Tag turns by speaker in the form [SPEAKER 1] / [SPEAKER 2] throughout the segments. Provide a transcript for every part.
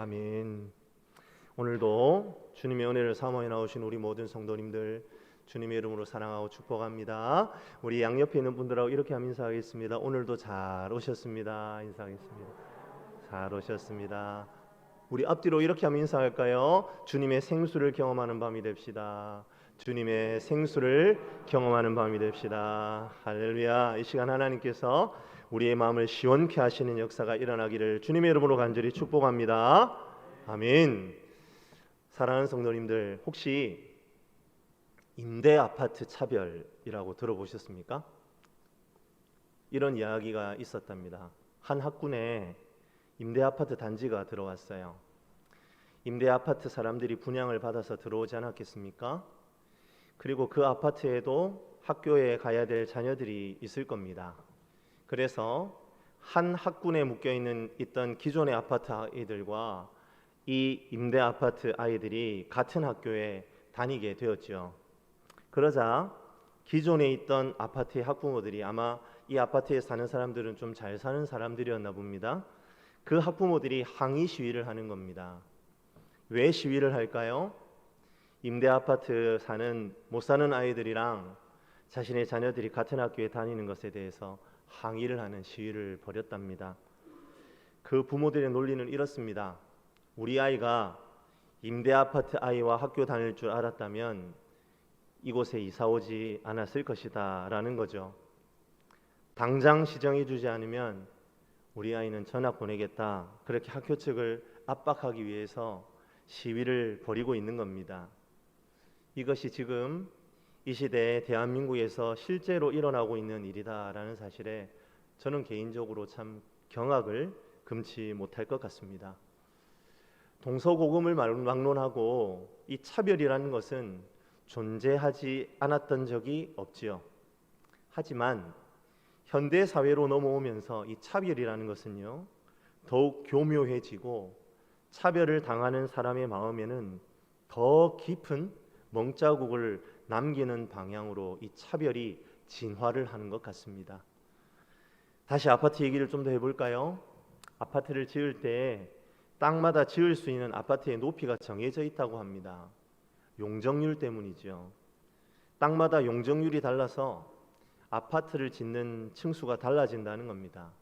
[SPEAKER 1] 아멘. 오늘도 주님의 은혜를 사모해 나오신 우리 모든 성도님들 주님의 이름으로 사랑하고 축복합니다. 우리 양옆에 있는 분들하고 이렇게 하면 인사하겠습니다. 오늘도 잘 오셨습니다. 인사하겠습니다. 잘 오셨습니다. 우리 앞뒤로 이렇게 하면 인사할까요? 주님의 생수를 경험하는 밤이 됩시다. 주님의 생수를 경험하는 밤이 됩시다. 할렐루야. 이 시간 하나님께서 우리의 마음을 시원케 하시는 역사가 일어나기를 주님의 이름으로 간절히 축복합니다. 아멘. 사랑하는 성도님들, 혹시 임대 아파트 차별이라고 들어보셨습니까? 이런 이야기가 있었답니다. 한 학군에 임대 아파트 단지가 들어왔어요. 임대 아파트 사람들이 분양을 받아서 들어오지 않았겠습니까? 그리고 그 아파트에도 학교에 가야 될 자녀들이 있을 겁니다. 그래서 한 학군에 묶여 있는 있던 기존의 아파트 아이들과 이 임대 아파트 아이들이 같은 학교에 다니게 되었죠. 그러자 기존에 있던 아파트의 학부모들이 아마 이 아파트에 사는 사람들은 좀 잘 사는 사람들이었나 봅니다. 그 학부모들이 항의 시위를 하는 겁니다. 왜 시위를 할까요? 임대 아파트 사는 못 사는 아이들이랑 자신의 자녀들이 같은 학교에 다니는 것에 대해서 항의를 하는 시위를 벌였답니다. 그 부모들의 논리는 이렇습니다. 우리 아이가 임대 아파트 아이와 학교 다닐 줄 알았다면 이곳에 이사 오지 않았을 것이다라는 거죠. 당장 시정해 주지 않으면 우리 아이는 전학 보내겠다. 그렇게 학교 측을 압박하기 위해서 시위를 벌이고 있는 겁니다. 이것이 지금 이 시대에 대한민국에서 실제로 일어나고 있는 일이다라는 사실에 저는 개인적으로 참 경악을 금치 못할 것 같습니다. 동서고금을 막론하고 이 차별이라는 것은 존재하지 않았던 적이 없지요. 하지만 현대 사회로 넘어오면서 이 차별이라는 것은요 더욱 교묘해지고 차별을 당하는 사람의 마음에는 더 깊은 멍자국을 남기는 방향으로 이 차별이 진화를 하는 것 같습니다. 다시 아파트 얘기를 좀 더 해볼까요? 아파트를 지을 때 땅마다 지을 수 있는 아파트의 높이가 정해져 있다고 합니다. 용적률 때문이죠. 땅마다 용적률이 달라서 아파트를 짓는 층수가 달라진다는 겁니다.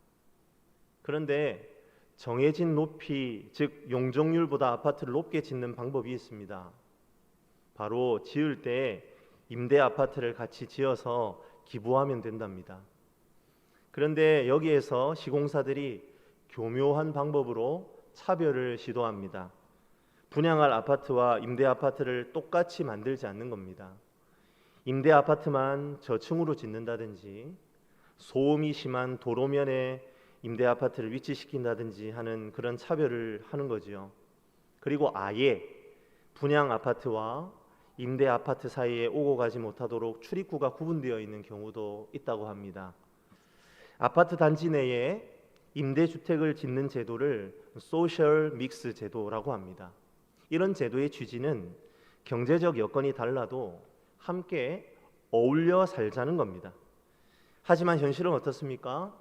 [SPEAKER 1] 그런데 정해진 높이, 즉 용적률보다 아파트를 높게 짓는 방법이 있습니다. 바로 지을 때 임대 아파트를 같이 지어서 기부하면 된답니다. 그런데 여기에서 시공사들이 교묘한 방법으로 차별을 시도합니다. 분양할 아파트와 임대 아파트를 똑같이 만들지 않는 겁니다. 임대 아파트만 저층으로 짓는다든지 소음이 심한 도로면에 임대 아파트를 위치시킨다든지 하는 그런 차별을 하는 거지요. 그리고 아예 분양 아파트와 임대 아파트 사이에 오고 가지 못하도록 출입구가 구분되어 있는 경우도 있다고 합니다. 아파트 단지 내에 임대 주택을 짓는 제도를 소셜 믹스 제도라고 합니다. 이런 제도의 취지는 경제적 여건이 달라도 함께 어울려 살자는 겁니다. 하지만 현실은 어떻습니까?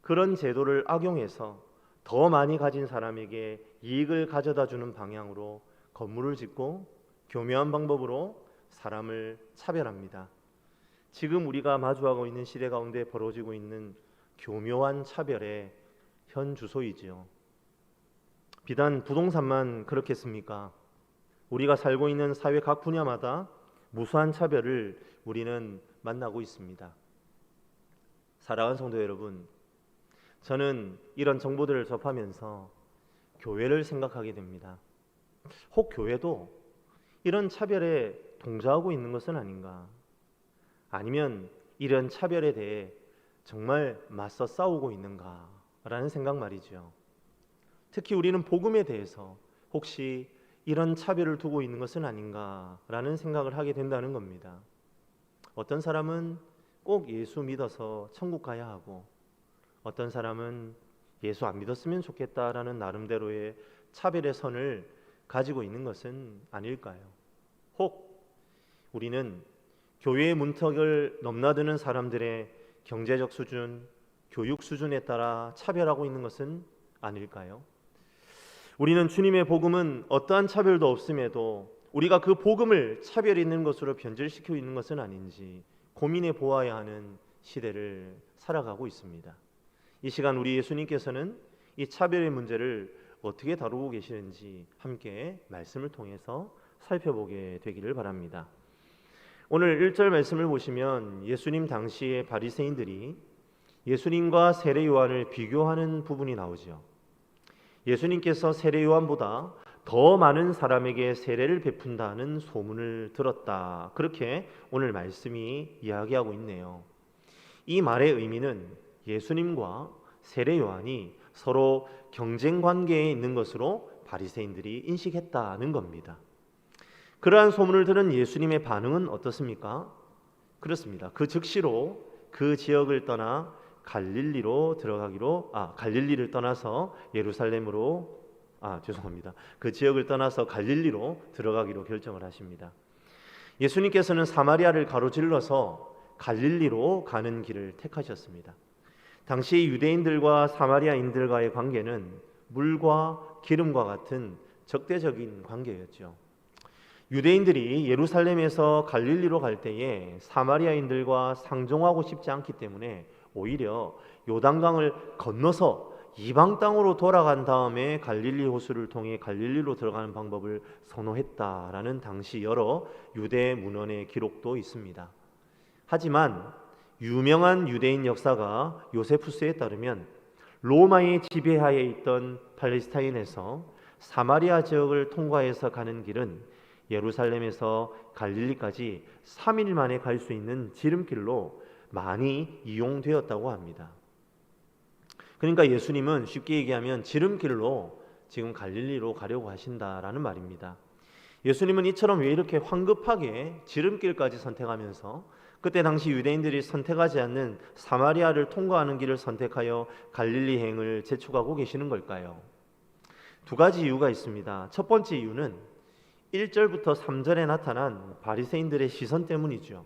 [SPEAKER 1] 그런 제도를 악용해서 더 많이 가진 사람에게 이익을 가져다 주는 방향으로 건물을 짓고 교묘한 방법으로 사람을 차별합니다. 지금 우리가 마주하고 있는 시대 가운데 벌어지고 있는 교묘한 차별의 현 주소이지요. 비단 부동산만 그렇겠습니까? 우리가 살고 있는 사회 각 분야마다 무수한 차별을 우리는 만나고 있습니다. 사랑하는 성도 여러분, 저는 이런 정보들을 접하면서 교회를 생각하게 됩니다. 혹 교회도 이런 차별에 동조하고 있는 것은 아닌가? 아니면 이런 차별에 대해 정말 맞서 싸우고 있는가라는 생각 말이죠. 특히 우리는 복음에 대해서 혹시 이런 차별을 두고 있는 것은 아닌가라는 생각을 하게 된다는 겁니다. 어떤 사람은 꼭 예수 믿어서 천국 가야 하고 어떤 사람은 예수 안 믿었으면 좋겠다라는 나름대로의 차별의 선을 가지고 있는 것은 아닐까요? 혹 우리는 교회의 문턱을 넘나드는 사람들의 경제적 수준, 교육 수준에 따라 차별하고 있는 것은 아닐까요? 우리는 주님의 복음은 어떠한 차별도 없음에도 우리가 그 복음을 차별 있는 것으로 변질시키고 있는 것은 아닌지 고민해 보아야 하는 시대를 살아가고 있습니다. 이 시간 우리 예수님께서는 이 차별의 문제를 어떻게 다루고 계시는지 함께 말씀을 통해서 살펴보게 되기를 바랍니다. 오늘 1절 말씀을 보시면 예수님 당시의 바리새인들이 예수님과 세례 요한을 비교하는 부분이 나오죠. 예수님께서 세례 요한보다 더 많은 사람에게 세례를 베푼다는 소문을 들었다. 그렇게 오늘 말씀이 이야기하고 있네요. 이 말의 의미는 예수님과 세례 요한이 서로 경쟁 관계에 있는 것으로 바리새인들이 인식했다는 겁니다. 그러한 소문을 들은 예수님의 반응은 어떻습니까? 그렇습니다. 그 즉시로 그 지역을 떠나 갈릴리로 들어가기로 아 갈릴리를 떠나서 예루살렘으로 아 죄송합니다. 그 지역을 떠나서 갈릴리로 들어가기로 결정을 하십니다. 예수님께서는 사마리아를 가로질러서 갈릴리로 가는 길을 택하셨습니다. 당시 유대인들과 사마리아인들과의 관계는 물과 기름과 같은 적대적인 관계였죠. 유대인들이 예루살렘에서 갈릴리로 갈 때에 사마리아인들과 상종하고 싶지 않기 때문에 오히려 요단강을 건너서 이방 땅으로 돌아간 다음에 갈릴리 호수를 통해 갈릴리로 들어가는 방법을 선호했다라는 당시 여러 유대 문헌의 기록도 있습니다. 하지만 유명한 유대인 역사가 요세푸스에 따르면 로마의 지배하에 있던 팔레스타인에서 사마리아 지역을 통과해서 가는 길은 예루살렘에서 갈릴리까지 3일 만에 갈 수 있는 지름길로 많이 이용되었다고 합니다. 그러니까 예수님은 쉽게 얘기하면 지름길로 지금 갈릴리로 가려고 하신다라는 말입니다. 예수님은 이처럼 왜 이렇게 황급하게 지름길까지 선택하면서 그때 당시 유대인들이 선택하지 않는 사마리아를 통과하는 길을 선택하여 갈릴리 행을 재촉하고 계시는 걸까요? 두 가지 이유가 있습니다. 첫 번째 이유는 1절부터 3절에 나타난 바리새인들의 시선 때문이죠.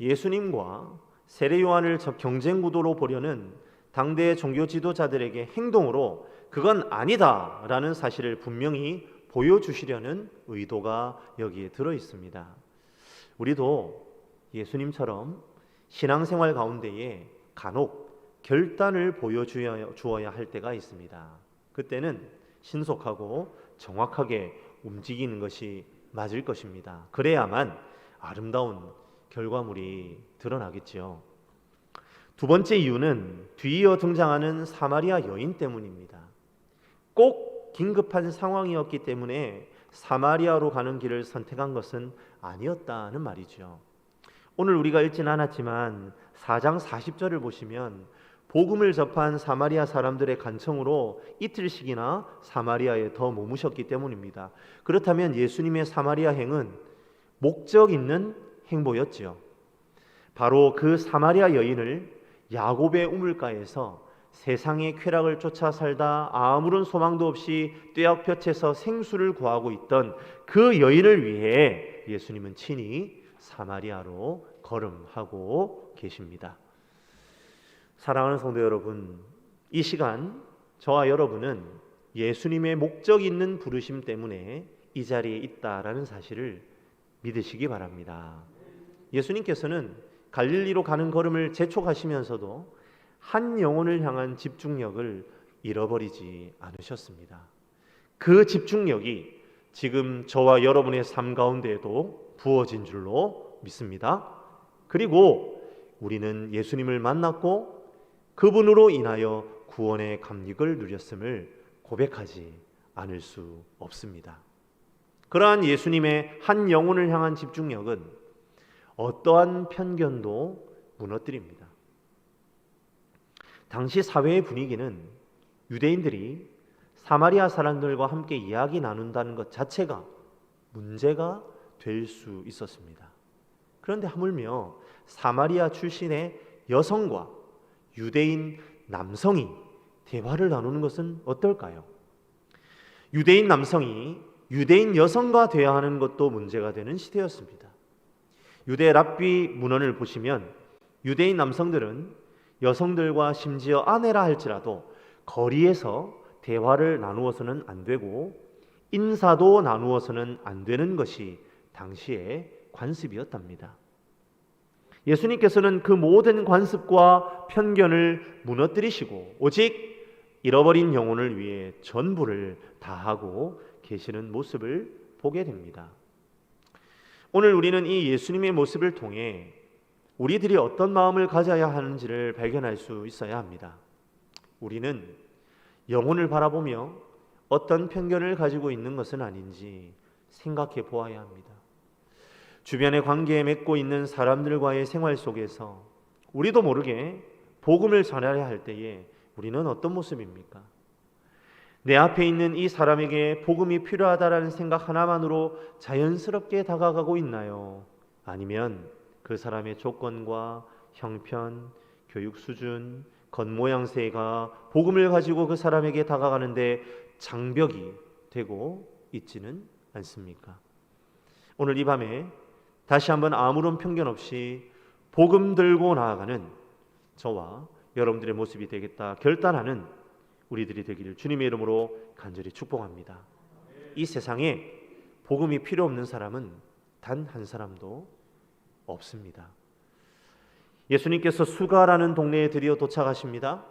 [SPEAKER 1] 예수님과 세례 요한을 경쟁 구도로 보려는 당대의 종교 지도자들에게 행동으로 그건 아니다라는 사실을 분명히 보여주시려는 의도가 여기에 들어 있습니다. 우리도 예수님처럼 신앙생활 가운데에 간혹 결단을 보여주어야 할 때가 있습니다. 그때는 신속하고 정확하게 움직이는 것이 맞을 것입니다. 그래야만 아름다운 결과물이 드러나겠지요. 두 번째 이유는 뒤이어 등장하는 사마리아 여인 때문입니다. 꼭 긴급한 상황이었기 때문에 사마리아로 가는 길을 선택한 것은 아니었다는 말이죠. 오늘 우리가 읽진 않았지만 4장 40절을 보시면 복음을 접한 사마리아 사람들의 간청으로 이틀씩이나 사마리아에 더 머무셨기 때문입니다. 그렇다면 예수님의 사마리아 행은 목적 있는 행보였지요. 바로 그 사마리아 여인을 야곱의 우물가에서 세상의 쾌락을 쫓아 살다 아무런 소망도 없이 떼약볕에서 생수를 구하고 있던 그 여인을 위해 예수님은 친히 사마리아로 걸음하고 계십니다. 사랑하는 성도 여러분, 이 시간 저와 여러분은 예수님의 목적 있는 부르심 때문에 이 자리에 있다라는 사실을 믿으시기 바랍니다. 예수님께서는 갈릴리로 가는 걸음을 재촉하시면서도 한 영혼을 향한 집중력을 잃어버리지 않으셨습니다. 그 집중력이 지금 저와 여러분의 삶 가운데에도 부어진 줄로 믿습니다. 그리고 우리는 예수님을 만났고 그분으로 인하여 구원의 감격을 누렸음을 고백하지 않을 수 없습니다. 그러한 예수님의 한 영혼을 향한 집중력은 어떠한 편견도 무너뜨립니다. 당시 사회의 분위기는 유대인들이 사마리아 사람들과 함께 이야기 나눈다는 것 자체가 문제가 될 수 있었습니다. 그런데 하물며 사마리아 출신의 여성과 유대인 남성이 대화를 나누는 것은 어떨까요? 유대인 남성이 유대인 여성과 대화하는 것도 문제가 되는 시대였습니다. 유대 랍비 문헌을 보시면 유대인 남성들은 여성들과 심지어 아내라 할지라도 거리에서 대화를 나누어서는 안 되고 인사도 나누어서는 안 되는 것이 당시의 관습이었답니다. 예수님께서는 그 모든 관습과 편견을 무너뜨리시고 오직 잃어버린 영혼을 위해 전부를 다하고 계시는 모습을 보게 됩니다. 오늘 우리는 이 예수님의 모습을 통해 우리들이 어떤 마음을 가져야 하는지를 발견할 수 있어야 합니다. 우리는 영혼을 바라보며 어떤 편견을 가지고 있는 것은 아닌지 생각해 보아야 합니다. 주변의 관계에 맺고 있는 사람들과의 생활 속에서 우리도 모르게 복음을 전하려 할 때에 우리는 어떤 모습입니까? 내 앞에 있는 이 사람에게 복음이 필요하다라는 생각 하나만으로 자연스럽게 다가가고 있나요? 아니면 그 사람의 조건과 형편, 교육 수준, 겉모양새가 복음을 가지고 그 사람에게 다가가는데 장벽이 되고 있지는 않습니까? 오늘 이 밤에 다시 한번 아무런 편견 없이 복음 들고 나아가는 저와 여러분들의 모습이 되겠다 결단하는 우리들이 되기를 주님의 이름으로 간절히 축복합니다. 이 세상에 복음이 필요 없는 사람은 단 한 사람도 없습니다. 예수님께서 수가라는 동네에 드디어 도착하십니다.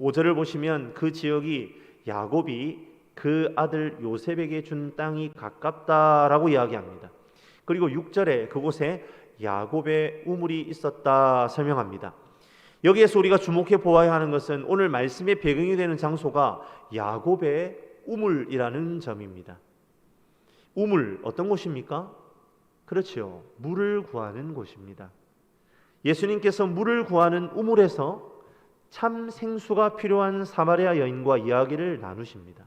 [SPEAKER 1] 5절을 보시면 그 지역이 야곱이 그 아들 요셉에게 준 땅이 가깝다라고 이야기합니다. 그리고 6절에 그곳에 야곱의 우물이 있었다 설명합니다. 여기에서 우리가 주목해 보아야 하는 것은 오늘 말씀의 배경이 되는 장소가 야곱의 우물이라는 점입니다. 우물 어떤 곳입니까? 그렇죠. 물을 구하는 곳입니다. 예수님께서 물을 구하는 우물에서 참 생수가 필요한 사마리아 여인과 이야기를 나누십니다.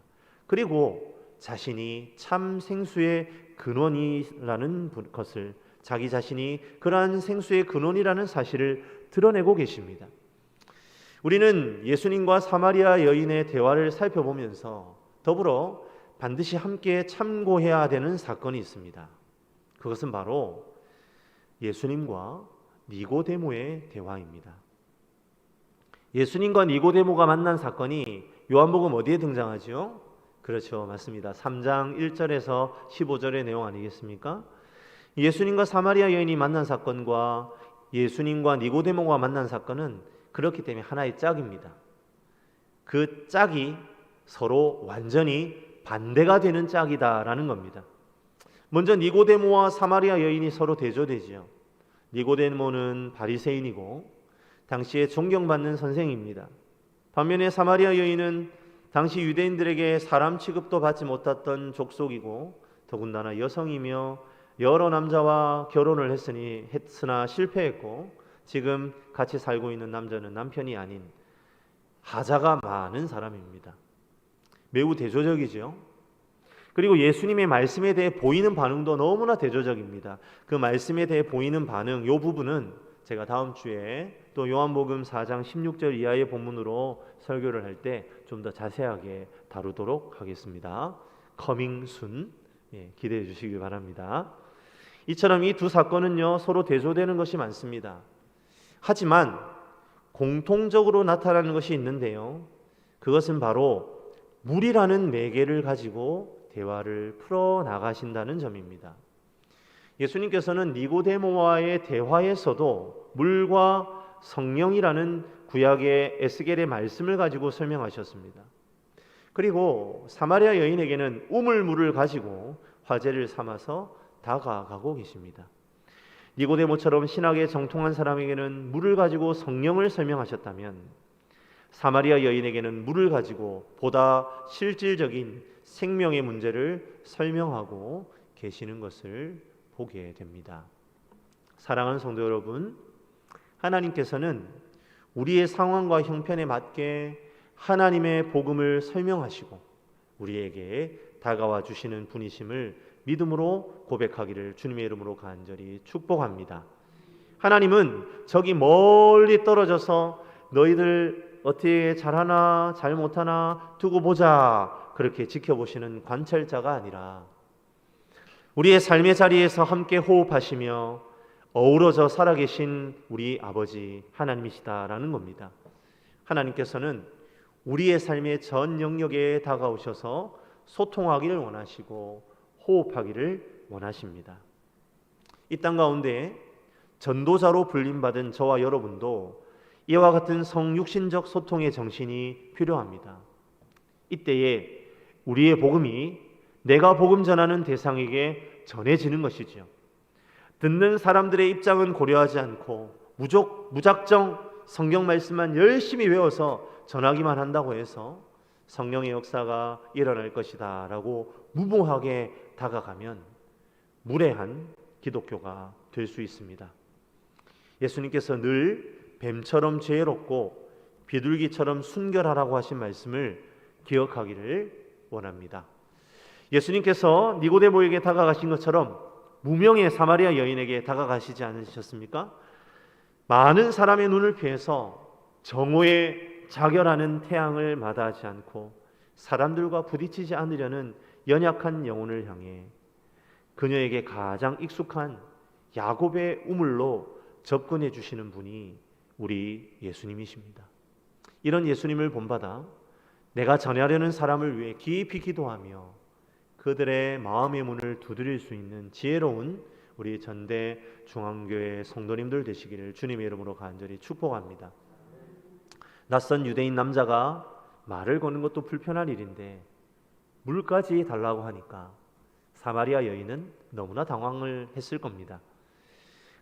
[SPEAKER 1] 그리고 자신이 참 생수의 근원이라는 것을 자기 자신이 그러한 생수의 근원이라는 사실을 드러내고 계십니다. 우리는 예수님과 사마리아 여인의 대화를 살펴보면서 더불어 반드시 함께 참고해야 되는 사건이 있습니다. 그것은 바로 예수님과 니고데모의 대화입니다. 예수님과 니고데모가 만난 사건이 요한복음 어디에 등장하죠? 그렇죠. 맞습니다. 3장 1절에서 15절의 내용 아니겠습니까? 예수님과 사마리아 여인이 만난 사건과 예수님과 니고데모가 만난 사건은 그렇기 때문에 하나의 짝입니다. 그 짝이 서로 완전히 반대가 되는 짝이다라는 겁니다. 먼저 니고데모와 사마리아 여인이 서로 대조되지요. 니고데모는 바리새인이고 당시에 존경받는 선생입니다. 반면에 사마리아 여인은 당시 유대인들에게 사람 취급도 받지 못했던 족속이고 더군다나 여성이며 여러 남자와 결혼을 했으니 했으나 실패했고 지금 같이 살고 있는 남자는 남편이 아닌 하자가 많은 사람입니다. 매우 대조적이죠. 그리고 예수님의 말씀에 대해 보이는 반응도 너무나 대조적입니다. 그 말씀에 대해 보이는 반응, 요 부분은 제가 다음 주에 또 요한복음 4장 16절 이하의 본문으로 설교를 할 때 좀 더 자세하게 다루도록 하겠습니다. 커밍 순 예, 기대해 주시기 바랍니다. 이처럼 이 두 사건은요 서로 대조되는 것이 많습니다. 하지만 공통적으로 나타나는 것이 있는데요. 그것은 바로 물이라는 매개를 가지고 대화를 풀어 나가신다는 점입니다. 예수님께서는 니고데모와의 대화에서도 물과 성령이라는 구약의 에스겔의 말씀을 가지고 설명하셨습니다. 그리고 사마리아 여인에게는 우물물을 가지고 화제를 삼아서 다가가고 계십니다. 니고데모처럼 신학에 정통한 사람에게는 물을 가지고 성령을 설명하셨다면 사마리아 여인에게는 물을 가지고 보다 실질적인 생명의 문제를 설명하고 계시는 것을 보게 됩니다. 사랑하는 성도 여러분, 하나님께서는 우리의 상황과 형편에 맞게 하나님의 복음을 설명하시고 우리에게 다가와 주시는 분이심을 믿음으로 고백하기를 주님의 이름으로 간절히 축복합니다. 하나님은 저기 멀리 떨어져서 너희들 어떻게 잘하나 잘 못하나 두고 보자 그렇게 지켜보시는 관찰자가 아니라 우리의 삶의 자리에서 함께 호흡하시며 어우러져 살아계신 우리 아버지 하나님이시다라는 겁니다. 하나님께서는 우리의 삶의 전 영역에 다가오셔서 소통하기를 원하시고 호흡하기를 원하십니다. 이 땅 가운데 전도자로 불림받은 저와 여러분도 이와 같은 성육신적 소통의 정신이 필요합니다. 이때에 우리의 복음이 내가 복음 전하는 대상에게 전해지는 것이지요. 듣는 사람들의 입장은 고려하지 않고 무적 무작정 성경 말씀만 열심히 외워서 전하기만 한다고 해서 성령의 역사가 일어날 것이다 라고 무모하게 다가가면 무례한 기독교가 될 수 있습니다. 예수님께서 늘 뱀처럼 지혜롭고 비둘기처럼 순결하라고 하신 말씀을 기억하기를 원합니다. 예수님께서 니고데모에게 다가가신 것처럼 무명의 사마리아 여인에게 다가가시지 않으셨습니까? 많은 사람의 눈을 피해서 정오에 자결하는 태양을 마다하지 않고 사람들과 부딪히지 않으려는 연약한 영혼을 향해 그녀에게 가장 익숙한 야곱의 우물로 접근해 주시는 분이 우리 예수님이십니다. 이런 예수님을 본받아 내가 전하려는 사람을 위해 깊이 기도하며 그들의 마음의 문을 두드릴 수 있는 지혜로운 우리 전대 중앙교회 성도님들 되시기를 주님의 이름으로 간절히 축복합니다. 낯선 유대인 남자가 말을 거는 것도 불편한 일인데 물까지 달라고 하니까 사마리아 여인은 너무나 당황을 했을 겁니다.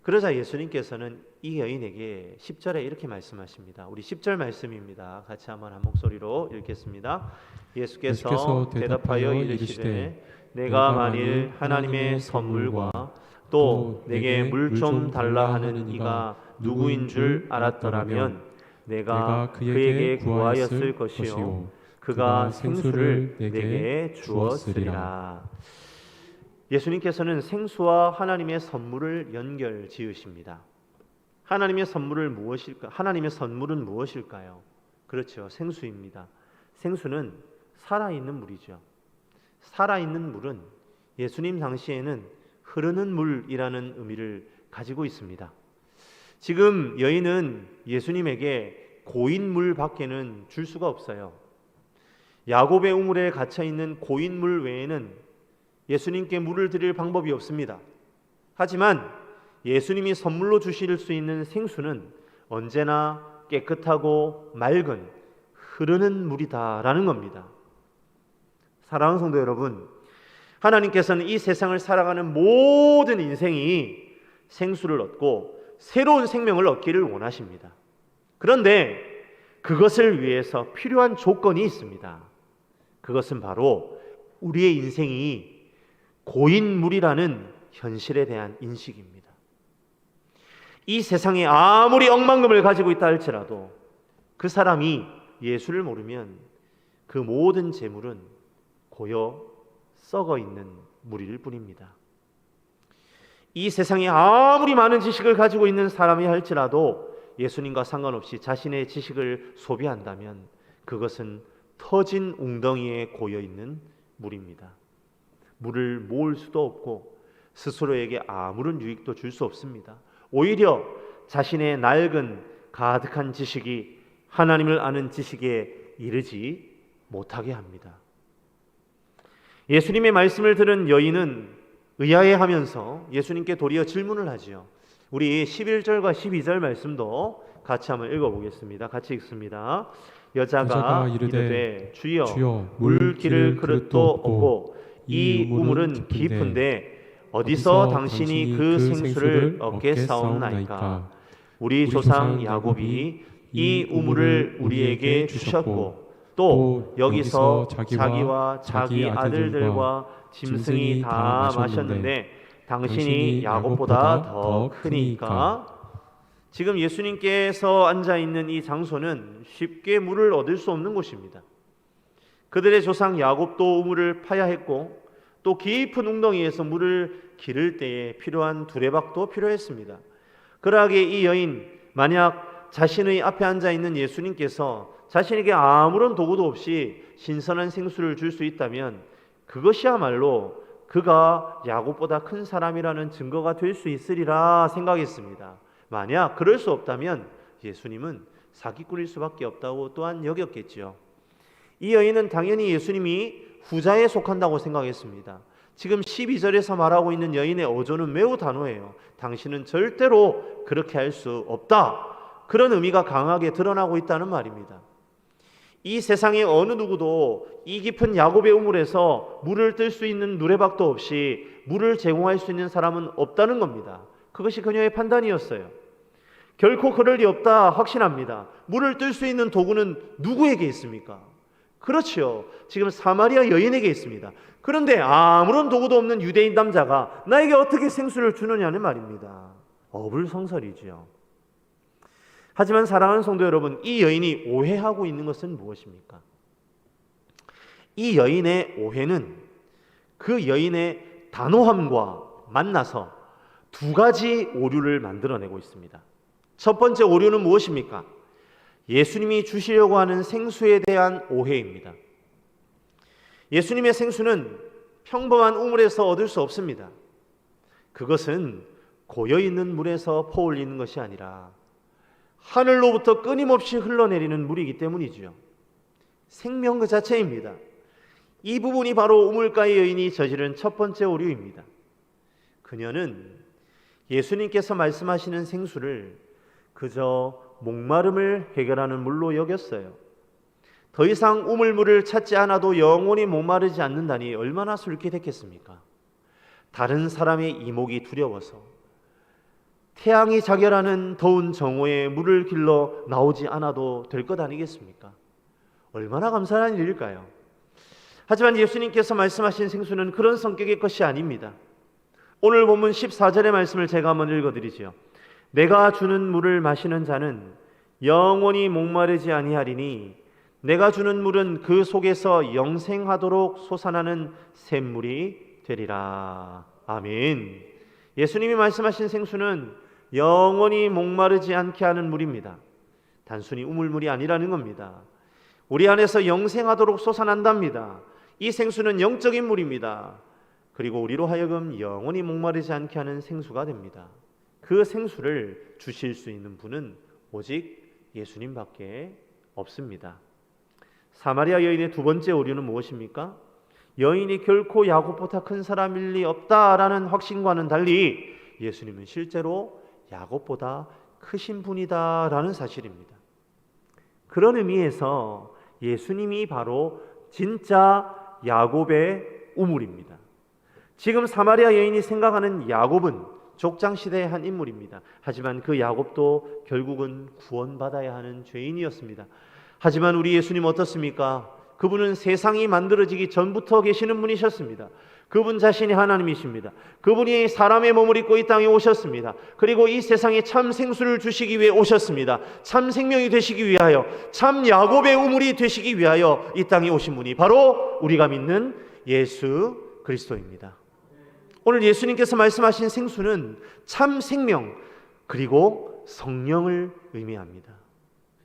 [SPEAKER 1] 그러자 예수님께서는 이 여인에게 10절에 이렇게 말씀하십니다. 우리 10절 말씀입니다. 같이 한번 한 목소리로 읽겠습니다. 예수께서,
[SPEAKER 2] 예수께서
[SPEAKER 1] 대답하여
[SPEAKER 2] 이르시되
[SPEAKER 1] 내가 만일 하나님의 선물과 또 내게 물 좀 달라 하는 이가 누구인 줄 알았더라면 내가 그에게 구하였을 것이요 그가 생수를 내게 주었으리라. 예수님께서는 생수와 하나님의 선물을 연결 지으십니다. 하나님의 선물을 무엇일까? 하나님의 선물은 무엇일까요? 그렇죠. 생수입니다. 생수는 살아있는 물이죠. 살아있는 물은 예수님 당시에는 흐르는 물이라는 의미를 가지고 있습니다. 지금 여인은 예수님에게 고인 물 밖에는 줄 수가 없어요. 야곱의 우물에 갇혀 있는 고인 물 외에는 예수님께 물을 드릴 방법이 없습니다. 하지만 예수님이 선물로 주실 수 있는 생수는 언제나 깨끗하고 맑은 흐르는 물이다라는 겁니다. 사랑하는 성도 여러분, 하나님께서는 이 세상을 살아가는 모든 인생이 생수를 얻고 새로운 생명을 얻기를 원하십니다. 그런데 그것을 위해서 필요한 조건이 있습니다. 그것은 바로 우리의 인생이 고인물이라는 현실에 대한 인식입니다. 이 세상에 아무리 억만금을 가지고 있다 할지라도 그 사람이 예수를 모르면 그 모든 재물은 고여 썩어 있는 무리일 뿐입니다. 이 세상에 아무리 많은 지식을 가지고 있는 사람이 할지라도 예수님과 상관없이 자신의 지식을 소비한다면 그것은 터진 웅덩이에 고여 있는 물입니다. 물을 모을 수도 없고 스스로에게 아무런 유익도 줄 수 없습니다. 오히려 자신의 낡은 가득한 지식이 하나님을 아는 지식에 이르지 못하게 합니다. 예수님의 말씀을 들은 여인은 의아해하면서 예수님께 도리어 질문을 하지요. 우리 11절과 12절 말씀도 같이 한번 읽어보겠습니다. 같이 읽습니다. 여자가,
[SPEAKER 2] 여자가
[SPEAKER 1] 이르되,
[SPEAKER 2] 이르되,
[SPEAKER 1] 주여,
[SPEAKER 2] 주여
[SPEAKER 1] 물 기를 그릇도 없고 이 우물은 깊은데 어디서 당신이 그 생수를 얻게 사옵나이까? 우리 조상 야곱이 이 우물을 우리에게 주셨고 또 여기서 자기와 자기 아들들과 짐승이 다 마셨는데 당신이 야곱보다 더 크니까? 지금 예수님께서 앉아 있는 이 장소는 쉽게 물을 얻을 수 없는 곳입니다. 그들의 조상 야곱도 우물을 파야 했고 또 깊은 웅덩이에서 물을 기를 때에 필요한 두레박도 필요했습니다. 그러하게 이 여인 만약 자신의 앞에 앉아 있는 예수님께서 자신에게 아무런 도구도 없이 신선한 생수를 줄 수 있다면 그것이야말로 그가 야곱보다 큰 사람이라는 증거가 될 수 있으리라 생각했습니다. 만약 그럴 수 없다면 예수님은 사기꾼일 수밖에 없다고 또한 여겼겠지요. 이 여인은 당연히 예수님이 후자에 속한다고 생각했습니다. 지금 12절에서 말하고 있는 여인의 어조는 매우 단호해요. 당신은 절대로 그렇게 할 수 없다. 그런 의미가 강하게 드러나고 있다는 말입니다. 이 세상의 어느 누구도 이 깊은 야곱의 우물에서 물을 뜰 수 있는 누레박도 없이 물을 제공할 수 있는 사람은 없다는 겁니다. 그것이 그녀의 판단이었어요. 결코 그럴 리 없다 확신합니다. 물을 뜰 수 있는 도구는 누구에게 있습니까? 그렇지요. 지금 사마리아 여인에게 있습니다. 그런데 아무런 도구도 없는 유대인 남자가 나에게 어떻게 생수를 주느냐는 말입니다. 어불성설이지요. 하지만 사랑하는 성도 여러분, 이 여인이 오해하고 있는 것은 무엇입니까? 이 여인의 오해는 그 여인의 단호함과 만나서 두 가지 오류를 만들어내고 있습니다. 첫 번째 오류는 무엇입니까? 예수님이 주시려고 하는 생수에 대한 오해입니다. 예수님의 생수는 평범한 우물에서 얻을 수 없습니다. 그것은 고여 있는 물에서 퍼올리는 것이 아니라 하늘로부터 끊임없이 흘러내리는 물이기 때문이지요. 생명 그 자체입니다. 이 부분이 바로 우물가의 여인이 저지른 첫 번째 오류입니다. 그녀는 예수님께서 말씀하시는 생수를 그저 목마름을 해결하는 물로 여겼어요. 더 이상 우물물을 찾지 않아도 영원히 목마르지 않는다니 얼마나 솔깃했겠습니까? 다른 사람의 이목이 두려워서 태양이 자결하는 더운 정오에 물을 길러 나오지 않아도 될 것 아니겠습니까? 얼마나 감사한 일일까요? 하지만 예수님께서 말씀하신 생수는 그런 성격의 것이 아닙니다. 오늘 본문 14절의 말씀을 제가 한번 읽어드리지요. 내가 주는 물을 마시는 자는 영원히 목마르지 아니하리니 내가 주는 물은 그 속에서 영생하도록 솟아나는 샘물이 되리라. 아멘. 예수님이 말씀하신 생수는 영원히 목마르지 않게 하는 물입니다. 단순히 우물물이 아니라는 겁니다. 우리 안에서 영생하도록 솟아난답니다. 이 생수는 영적인 물입니다. 그리고 우리로 하여금 영원히 목마르지 않게 하는 생수가 됩니다. 그 생수를 주실 수 있는 분은 오직 예수님밖에 없습니다. 사마리아 여인의 두 번째 오류는 무엇입니까? 여인이 결코 야곱보다 큰 사람일 리 없다라는 확신과는 달리 예수님은 실제로 야곱보다 크신 분이다라는 사실입니다. 그런 의미에서 예수님이 바로 진짜 야곱의 우물입니다. 지금 사마리아 여인이 생각하는 야곱은 족장 시대의 한 인물입니다. 하지만 그 야곱도 결국은 구원받아야 하는 죄인이었습니다. 하지만 우리 예수님 어떻습니까? 그분은 세상이 만들어지기 전부터 계시는 분이셨습니다. 그분 자신이 하나님이십니다. 그분이 사람의 몸을 입고 이 땅에 오셨습니다. 그리고 이 세상에 참 생수를 주시기 위해 오셨습니다. 참 생명이 되시기 위하여, 참 야곱의 우물이 되시기 위하여 이 땅에 오신 분이 바로 우리가 믿는 예수 그리스도입니다. 오늘 예수님께서 말씀하신 생수는 참 생명 그리고 성령을 의미합니다.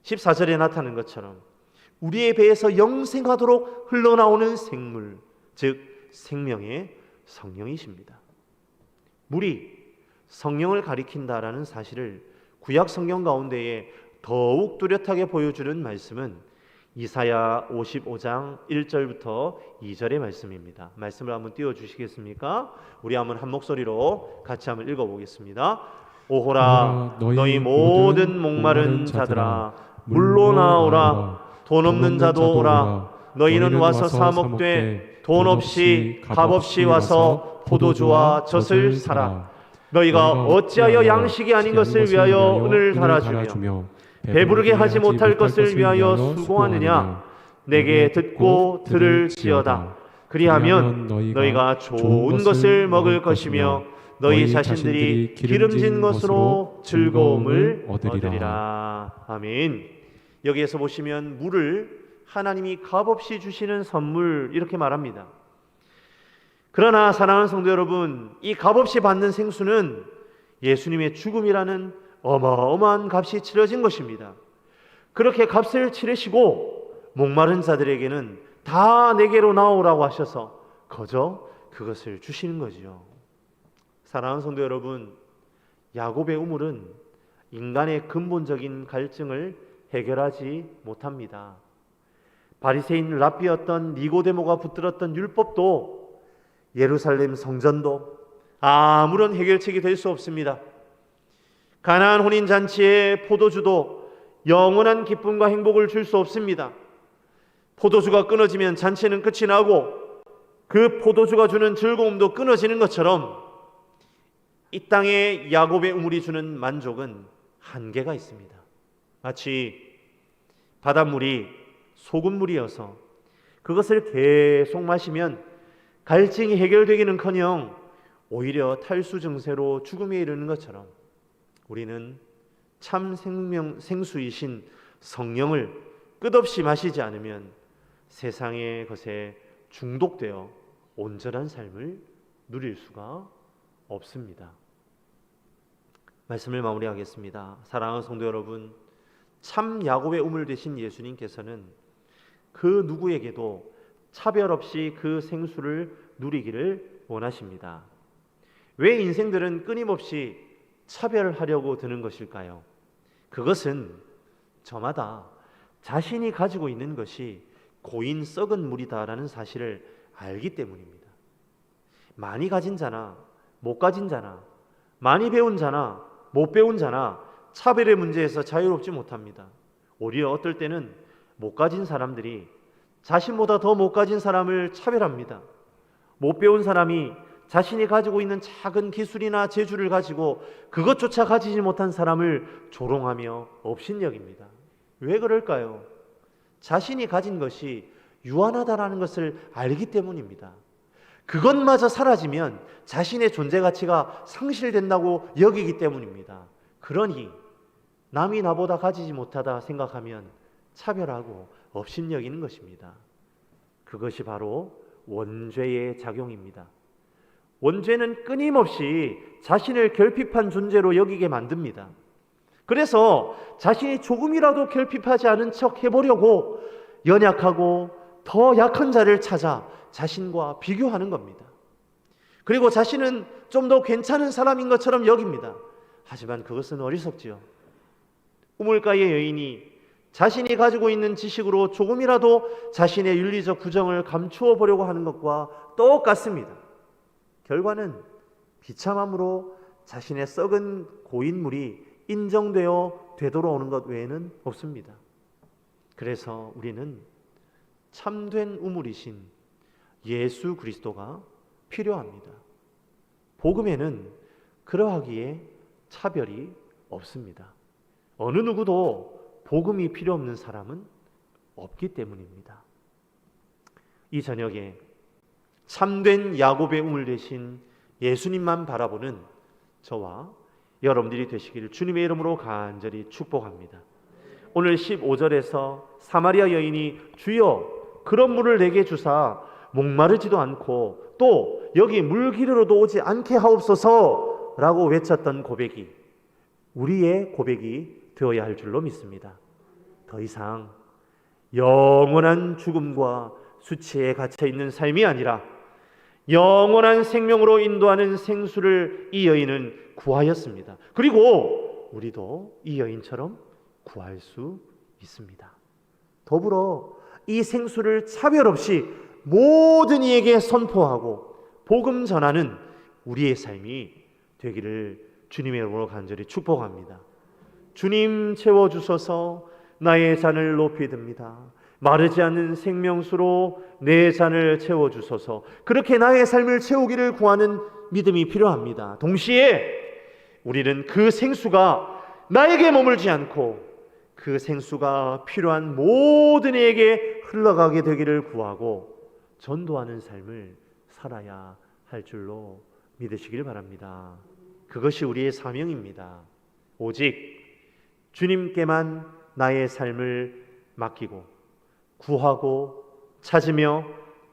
[SPEAKER 1] 14절에 나타난 것처럼 우리의 배에서 영생하도록 흘러나오는 생물, 즉 생명의 성령이십니다. 물이 성령을 가리킨다라는 사실을 구약 성경 가운데에 더욱 뚜렷하게 보여주는 말씀은 이사야 55장 1절부터 2절의 말씀입니다. 말씀을 한번 띄워 주시겠습니까? 우리 한번 한 목소리로 같이 한번 읽어 보겠습니다. 오호라 너희, 너희 모든 목마른 자들아 물로 나오라 돈 없는 자도 오라 너희는 와서 사먹되 돈 없이 값 없이 와서 포도주와 젖을 사라 너희가 어찌하여 양식이 아닌 것을 위하여 은을 달아주며 배부르게 하지 못할 것을 위하여 수고하느냐? 내게 듣고 들을지어다. 그리하면 너희가 좋은 것을 먹을 것이며 너희 자신들이 기름진 것으로 즐거움을 얻으리라. 아멘. 여기에서 보시면 물을 하나님이 값없이 주시는 선물 이렇게 말합니다. 그러나 사랑하는 성도 여러분 이 값없이 받는 생수는 예수님의 죽음이라는 어마어마한 값이 치러진 것입니다. 그렇게 값을 치르시고 목마른 자들에게는 다 내게로 나오라고 하셔서 거저 그것을 주시는 거지요. 사랑하는 성도 여러분, 야곱의 우물은 인간의 근본적인 갈증을 해결하지 못합니다. 바리새인 랍비였던 니고데모가 붙들었던 율법도 예루살렘 성전도 아무런 해결책이 될 수 없습니다. 가나안 혼인 잔치의 포도주도 영원한 기쁨과 행복을 줄 수 없습니다. 포도주가 끊어지면 잔치는 끝이 나고 그 포도주가 주는 즐거움도 끊어지는 것처럼 이 땅에 야곱의 우물이 주는 만족은 한계가 있습니다. 마치 바닷물이 소금물이어서 그것을 계속 마시면 갈증이 해결되기는커녕 오히려 탈수 증세로 죽음에 이르는 것처럼 우리는 참 생명 생수이신 성령을 끝없이 마시지 않으면 세상의 것에 중독되어 온전한 삶을 누릴 수가 없습니다. 말씀을 마무리하겠습니다. 사랑하는 성도 여러분, 참 야곱의 우물 되신 예수님께서는 그 누구에게도 차별 없이 그 생수를 누리기를 원하십니다. 왜 인생들은 끊임없이 차별하려고 드는 것일까요? 그것은 저마다 자신이 가지고 있는 것이 고인 썩은 물이다라는 사실을 알기 때문입니다. 많이 가진 자나 못 가진 자나 많이 배운 자나 못 배운 자나 차별의 문제에서 자유롭지 못합니다. 오히려 어떨 때는 못 가진 사람들이 자신보다 더 못 가진 사람을 차별합니다. 못 배운 사람이 자신이 가지고 있는 작은 기술이나 재주를 가지고 그것조차 가지지 못한 사람을 조롱하며 업신여깁니다. 왜 그럴까요? 자신이 가진 것이 유한하다라는 것을 알기 때문입니다. 그것마저 사라지면 자신의 존재 가치가 상실된다고 여기기 때문입니다. 그러니 남이 나보다 가지지 못하다 생각하면 차별하고 업신여기는 것입니다. 그것이 바로 원죄의 작용입니다. 원죄는 끊임없이 자신을 결핍한 존재로 여기게 만듭니다. 그래서 자신이 조금이라도 결핍하지 않은 척 해보려고 연약하고 더 약한 자를 찾아 자신과 비교하는 겁니다. 그리고 자신은 좀 더 괜찮은 사람인 것처럼 여깁니다. 하지만 그것은 어리석지요. 우물가의 여인이 자신이 가지고 있는 지식으로 조금이라도 자신의 윤리적 부정을 감추어 보려고 하는 것과 똑같습니다. 결과는 비참함으로 자신의 썩은 고인물이 인정되어 되돌아오는 것 외에는 없습니다. 그래서 우리는 참된 우물이신 예수 그리스도가 필요합니다. 복음에는 그러하기에 차별이 없습니다. 어느 누구도 복음이 필요 없는 사람은 없기 때문입니다. 이 저녁에 참된 야곱의 우물 대신 예수님만 바라보는 저와 여러분들이 되시기를 주님의 이름으로 간절히 축복합니다. 오늘 15절에서 사마리아 여인이 주여 그런 물을 내게 주사 목마르지도 않고 또 여기 물 기르러도 오지 않게 하옵소서라고 외쳤던 고백이 우리의 고백이 되어야 할 줄로 믿습니다. 더 이상 영원한 죽음과 수치에 갇혀 있는 삶이 아니라 영원한 생명으로 인도하는 생수를 이 여인은 구하였습니다. 그리고 우리도 이 여인처럼 구할 수 있습니다. 더불어 이 생수를 차별 없이 모든 이에게 선포하고 복음 전하는 우리의 삶이 되기를 주님의 이름으로 간절히 축복합니다. 주님 채워 주셔서 나의 잔을 높이 듭니다. 마르지 않는 생명수로 내 잔을 채워 주소서. 그렇게 나의 삶을 채우기를 구하는 믿음이 필요합니다. 동시에 우리는 그 생수가 나에게 머물지 않고 그 생수가 필요한 모든 이에게 흘러가게 되기를 구하고 전도하는 삶을 살아야 할 줄로 믿으시길 바랍니다. 그것이 우리의 사명입니다. 오직 주님께만 나의 삶을 맡기고 구하고 찾으며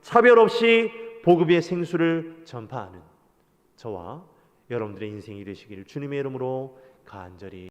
[SPEAKER 1] 차별 없이 복음의 생수를 전파하는 저와 여러분들의 인생이 되시기를 주님의 이름으로 간절히